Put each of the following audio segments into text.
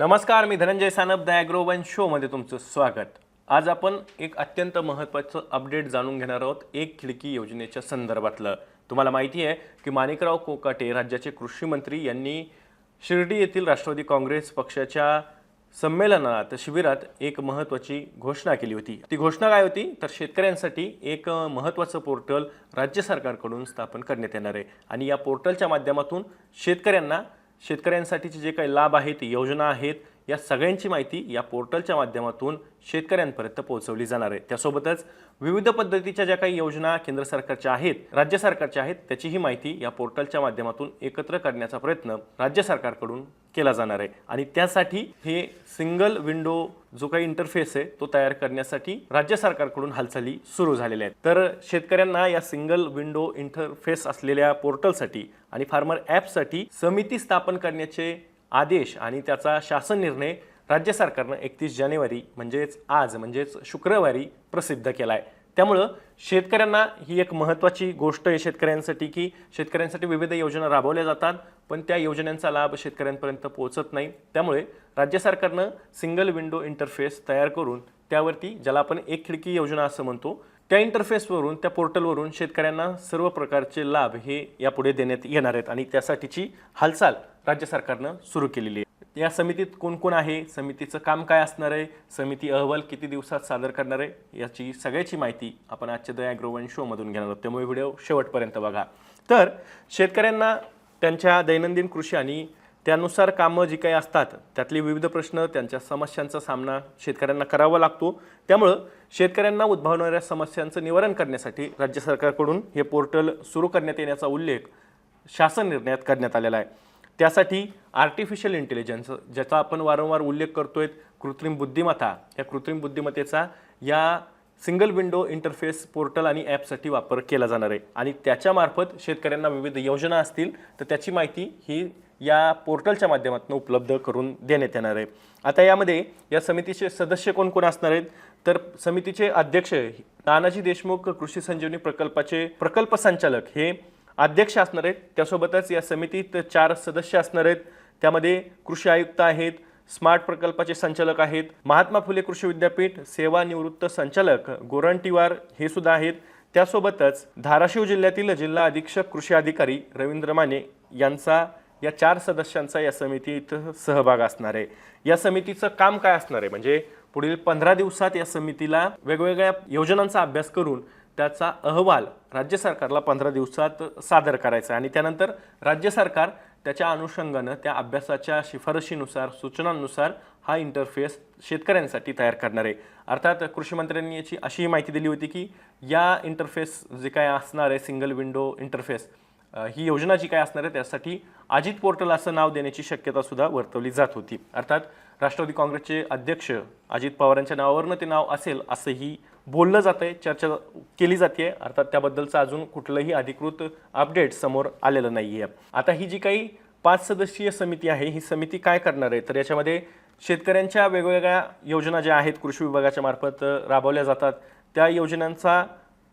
नमस्कार मी Dhananjay Sanap the one शोमध्ये तुमचं स्वागत. आज आपण एक अत्यंत महत्त्वाचं अपडेट जाणून घेणार आहोत एक खिडकी योजनेच्या संदर्भातलं. तुम्हाला माहिती आहे की माणिकराव कोकाटे राज्याचे कृषी मंत्री यांनी शिर्डी येथील राष्ट्रवादी काँग्रेस पक्षाच्या संमेलनात शिबिरात एक महत्त्वाची घोषणा केली होती. ती घोषणा काय होती? तर शेतकऱ्यांसाठी एक महत्त्वाचं पोर्टल राज्य सरकारकडून स्थापन करण्यात येणार आहे. आणि या पोर्टलच्या माध्यमातून शेतकऱ्यांना शेतकऱ्यांसाठीचे जे काही लाभ आहेत योजना आहेत या सगळ्यांची माहिती या पोर्टलच्या माध्यमातून शेतकऱ्यांपर्यंत पोहोचवली जाणार आहे. त्यासोबतच विविध पद्धतीच्या ज्या काही योजना केंद्र सरकारच्या आहेत राज्य सरकारच्या आहेत त्याचीही माहिती या पोर्टलच्या माध्यमातून एकत्र करण्याचा प्रयत्न राज्य सरकारकडून केला जाणार आहे. आणि त्यासाठी हे सिंगल विंडो जो काही इंटरफेस आहे तो तयार करण्यासाठी राज्य सरकारकडून हालचाली सुरू झालेल्या आहेत. तर शेतकऱ्यांना या सिंगल विंडो इंटरफेस असलेल्या पोर्टलसाठी आणि फार्मर ॲपसाठी समिती स्थापन करण्याचे आदेश आणि त्याचा शासन निर्णय राज्य सरकारनं एकतीस जानेवारी म्हणजेच आज म्हणजेच शुक्रवारी प्रसिद्ध केला आहे त्यामुळं शेतकऱ्यांना ही एक महत्त्वाची गोष्ट आहे शेतकऱ्यांसाठी की शेतकऱ्यांसाठी विविध योजना राबवल्या जातात पण त्या योजनांचा लाभ शेतकऱ्यांपर्यंत पोहोचत नाही. त्यामुळे राज्य सरकारनं सिंगल विंडो इंटरफेस तयार करून त्यावरती ज्याला आपण एक खिडकी योजना असं म्हणतो त्या इंटरफेसवरून त्या पोर्टलवरून शेतकऱ्यांना सर्व प्रकारचे लाभ हे यापुढे देण्यात येणार आहेत आणि त्यासाठीची हालचाल राज्य सरकारनं सुरू केलेली आहे. या समितीत कोण कोण आहे? समितीचं काम काय असणार आहे? समिती अहवाल किती दिवसात सादर करणार आहे? याची सगळ्याची माहिती आपण आजच्या द ॲग्रोवन शोमधून घेणार आहोत. त्यामुळे व्हिडिओ शेवटपर्यंत बघा. तर शेतकऱ्यांना त्यांच्या दैनंदिन कृषी आणि त्यानुसार कामं जी काही असतात त्यातले विविध प्रश्न त्यांच्या समस्यांचा सामना शेतकऱ्यांना करावा लागतो. त्यामुळं शेतकऱ्यांना उद्भवणाऱ्या समस्यांचं निवारण करण्यासाठी राज्य सरकारकडून हे पोर्टल सुरू करण्यात येण्याचा उल्लेख शासन निर्णयात करण्यात आलेला आहे. त्यासाठी आर्टिफिशियल इंटेलिजन्स ज्याचा आपण वारंवार उल्लेख करतोय कृत्रिम बुद्धिमत्ता या कृत्रिम बुद्धिमत्तेचा या सिंगल विंडो इंटरफेस पोर्टल आणि ॲपसाठी वापर केला जाणार आहे. आणि त्याच्यामार्फत शेतकऱ्यांना विविध योजना असतील तर त्याची माहिती ही या पोर्टलच्या माध्यमातून उपलब्ध करून देण्यात येणार आहे. आता यामध्ये या समितीचे सदस्य कोण कोण असणार आहेत? तर समितीचे अध्यक्ष नानाजी देशमुख कृषी संजीवनी प्रकल्पाचे प्रकल्प संचालक हे अध्यक्ष असणार आहेत. त्यासोबतच या समितीत चार सदस्य असणार आहेत. त्यामध्ये कृषी आयुक्त आहेत स्मार्ट प्रकल्पाचे संचालक आहेत महात्मा फुले कृषी विद्यापीठ सेवानिवृत्त संचालक गोरंटीवार हे सुद्धा आहेत. त्यासोबतच धाराशिव जिल्ह्यातील जिल्हा अधीक्षक कृषी अधिकारी रवींद्र माने यांचा या चार सदस्यांचा या समितीत सहभाग असणार. आहे या समितीचं काम काय असणार? आहे म्हणजे पुढील पंधरा दिवसात या समितीला वेगवेगळ्या योजनांचा अभ्यास करून त्याचा अहवाल राज्य सरकारला पंधरा दिवसात सादर करायचा आहे. आणि त्यानंतर राज्य सरकार त्याच्या अनुषंगानं त्या अभ्यासाच्या शिफारशीनुसार सूचनांनुसार हा इंटरफेस शेतकऱ्यांसाठी तयार करणार आहे. अर्थात कृषी मंत्र्यांनी याची अशी माहिती दिली होती की या इंटरफेस जे काय असणार आहे सिंगल विंडो इंटरफेस ही योजना जी काय असणार आहे त्यासाठी अजित पोर्टल असं नाव देण्याची शक्यता सुद्धा वर्तवली जात होती. अर्थात राष्ट्रवादी काँग्रेसचे अध्यक्ष अजित पवारांच्या नावावरनं ते नाव असेल असंही बोललं जात आहे चर्चा केली जाते अर्थात त्याबद्दलचं अजून कुठलंही अधिकृत अपडेट समोर आलेलं नाही आहे आता ही जी काही पाच सदस्यीय समिती आहे ही समिती काय करणार आहे? तर याच्यामध्ये शेतकऱ्यांच्या वेगवेगळ्या योजना ज्या आहेत कृषी विभागाच्या मार्फत राबवल्या जातात. त्या योजनांचा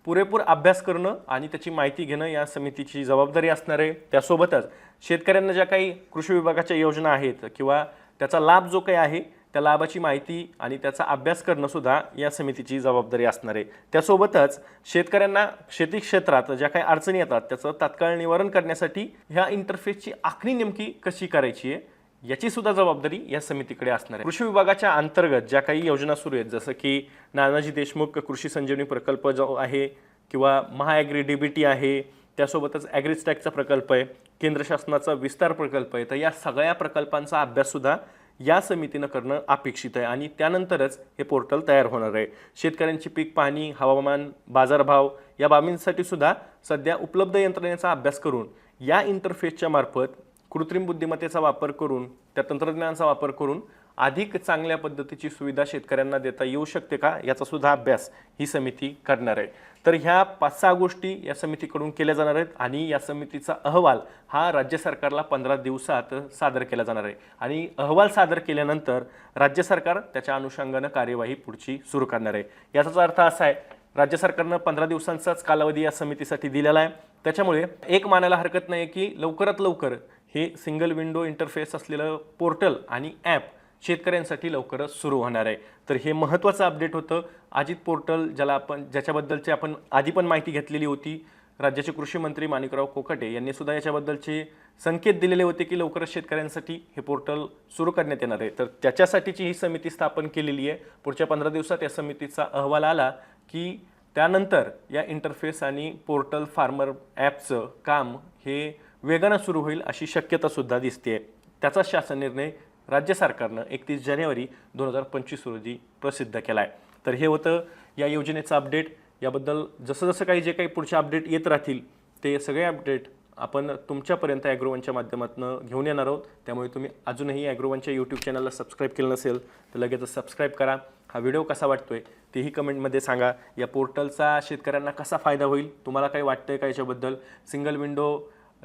पुरेपूर अभ्यास करणं आणि त्याची माहिती घेणं या समितीची जबाबदारी असणार आहे. त्यासोबतच शेतकऱ्यांना ज्या काही कृषी विभागाच्या योजना आहेत किंवा त्याचा लाभ जो काही आहे त्या लाभाची माहिती आणि त्याचा अभ्यास करणंसुद्धा या समितीची जबाबदारी असणार आहे. त्यासोबतच शेतकऱ्यांना शेती क्षेत्रात ज्या काही अडचणी येतात त्याचं तात्काळ निवारण करण्यासाठी ह्या इंटरफेसची आखणी नेमकी कशी करायची आहे? याची सुद्धा जबाबदारी या समितीकडे असणार आहे. कृषी विभागाच्या अंतर्गत ज्या काही योजना सुरू आहेत जसं की नानाजी देशमुख कृषी संजीवनी प्रकल्प जो आहे किंवा महाॲग्री डी बी टी आहे त्यासोबतच ॲग्रीस्टॅकचा प्रकल्प आहे केंद्र शासनाचा विस्तार प्रकल्प आहे तर या सगळ्या प्रकल्पांचा अभ्याससुद्धा या समितीनं करणं अपेक्षित आहे आणि त्यानंतरच हे पोर्टल तयार होणार आहे. शेतकऱ्यांची पीक पाहणी हवामान बाजारभाव या बाबींसाठी सुद्धा सध्या उपलब्ध यंत्रणेचा अभ्यास करून या इंटरफेसच्या मार्फत कृत्रिम बुद्धिमत्तेचा वापर करून त्या तंत्रज्ञानाचा वापर करून अधिक चांगल्या पद्धतीची सुविधा शेतकऱ्यांना देता येऊ शकते का? याचा सुद्धा अभ्यास ही समिती करणार आहे. तर ह्या पाच सहा गोष्टी या समितीकडून केल्या जाणार आहेत आणि या समितीचा अहवाल हा राज्य सरकारला पंधरा दिवसात सादर केला जाणार आहे. आणि अहवाल सादर केल्यानंतर राज्य सरकार त्याच्या अनुषंगानं कार्यवाही पुढची सुरू करणार आहे. याचाच अर्थ असा आहे राज्य सरकारनं पंधरा दिवसांचाच कालावधी या समितीसाठी दिलेला आहे. त्याच्यामुळे एक मानायला हरकत नाही की लवकरात लवकर हे सिंगल विंडो इंटरफेस असलेलं पोर्टल आणि ॲप शेतकऱ्यांसाठी लवकरच सुरू होणार आहे. तर हे महत्त्वाचं अपडेट होतं. अजित पोर्टल ज्याला आपण ज्याच्याबद्दलची आपण आधी पण माहिती घेतलेली होती राज्याचे कृषी मंत्री माणिकराव कोकाटे यांनी सुद्धा याच्याबद्दलचे संकेत दिलेले होते की लवकरच शेतकऱ्यांसाठी हे पोर्टल सुरू करण्यात येणार आहे. तर त्याच्यासाठीची ही समिती स्थापन केलेली आहे. पुढच्या पंधरा दिवसात या समितीचा अहवाल आला की त्यानंतर या इंटरफेस आणि पोर्टल फार्मर ॲपचं काम हे वेगानं सुरू होईल अशी शक्यता सुद्धा दिसते त्याचा शासन निर्णय राज्य सरकारनं एकतीस जानेवारी दोन हजार पंचवीस रोजी प्रसिद्ध केला आहे तर हे होतं या योजनेचं अपडेट. याबद्दल जसं जसं काही जे काही पुढचे अपडेट येत राहतील ते सगळे अपडेट आपण तुमच्यापर्यंत ॲग्रोवनच्या माध्यमातून घेऊन येणार आहोत. त्यामुळे तुम्ही अजूनही ॲग्रोवनच्या यूट्यूब चॅनलला सबस्क्राईब केलं नसेल तर लगेचच सबस्क्राईब करा. हा व्हिडिओ कसा वाटतो आहे तेही कमेंटमध्ये सांगा. या पोर्टलचा शेतकऱ्यांना कसा फायदा होईल तुम्हाला काही आहे का याच्याबद्दल? Single window